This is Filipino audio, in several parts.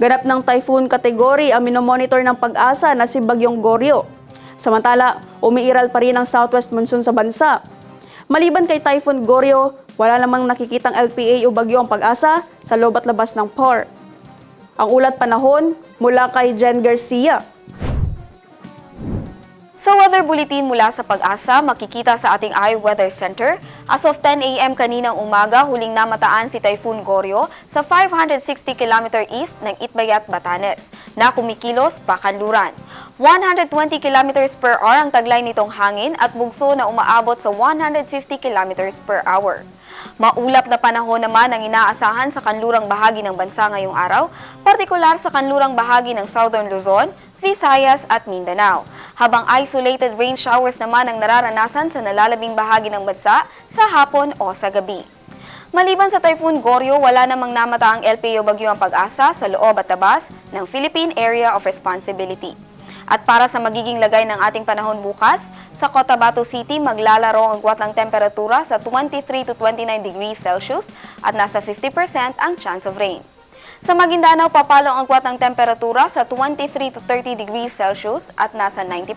Ganap ng typhoon category ang minomonitor ng pag-asa na si Bagyong Goryo. Samantala, umiiral pa rin ang southwest monsoon sa bansa. Maliban kay Typhoon Goryo, wala namang nakikitang LPA o bagyo ang pag-asa sa loob at labas ng POR. Ang ulat panahon mula kay Jen Garcia. Sa weather bulletin mula sa pag-asa, makikita sa ating iWeather Center, as of 10 a.m. kaninang umaga, huling namataan si Typhoon Goryo sa 560 km east ng Itbayat, Batanes, na kumikilos pa kanluran. 120 km per hour ang taglay nitong hangin at bugso na umaabot sa 150 km per hour. Maulap na panahon naman ang inaasahan sa kanlurang bahagi ng bansa ngayong araw, partikular sa kanlurang bahagi ng Southern Luzon, Visayas at Mindanao, habang isolated rain showers naman ang nararanasan sa nalalabing bahagi ng bansa sa hapon o sa gabi. Maliban sa Typhoon Goryo, wala namang namataang LPO bagyo ang pag-asa sa loob at tabas ng Philippine Area of Responsibility. At para sa magiging lagay ng ating panahon bukas, sa Cotabato City maglalaro ang agwat ng temperatura sa 23 to 29 degrees Celsius at nasa 50% ang chance of rain. Sa Maguindanao, papalo ang agwat ng temperatura sa 23 to 30 degrees Celsius at nasa 90%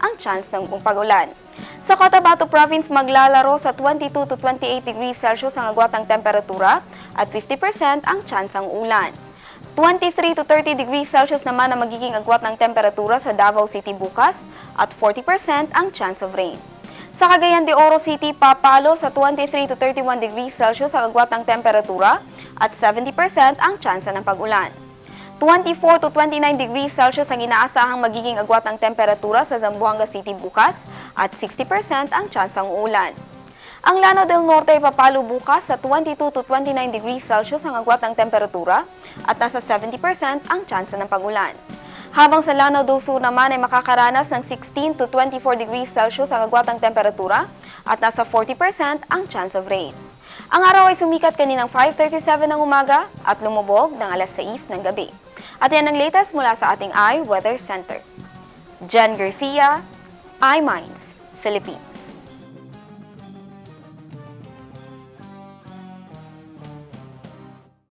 ang chance ng pag-ulan. Sa Cotabato Province, maglalaro sa 22 to 28 degrees Celsius ang agwat ng temperatura at 50% ang chance ng ulan. 23 to 30 degrees Celsius naman ang magiging agwat ng temperatura sa Davao City bukas at 40% ang chance of rain. Sa Cagayan de Oro City, papalo sa 23 to 31 degrees Celsius ang agwat ng temperatura at 70% ang chance ng pag-ulan. 24 to 29 degrees Celsius ang inaasahang magiging agwat ng temperatura sa Zamboanga City bukas at 60% ang chance ng ulan. Ang Lanao del Norte ay papalo bukas sa 22 to 29 degrees Celsius ang agwat ng temperatura at nasa 70% ang chance ng pag-ulan. Habang sa Lanao do Sur naman ay makakaranas ng 16 to 24 degrees Celsius ang agwat ng temperatura at nasa 40% ang chance of rain. Ang araw ay sumikat kaninang 5.37 ng umaga at lumubog ng alas 6 ng gabi. At yan ang latest mula sa ating iWeather Center. Jen Garcia, iMinds, Philippines.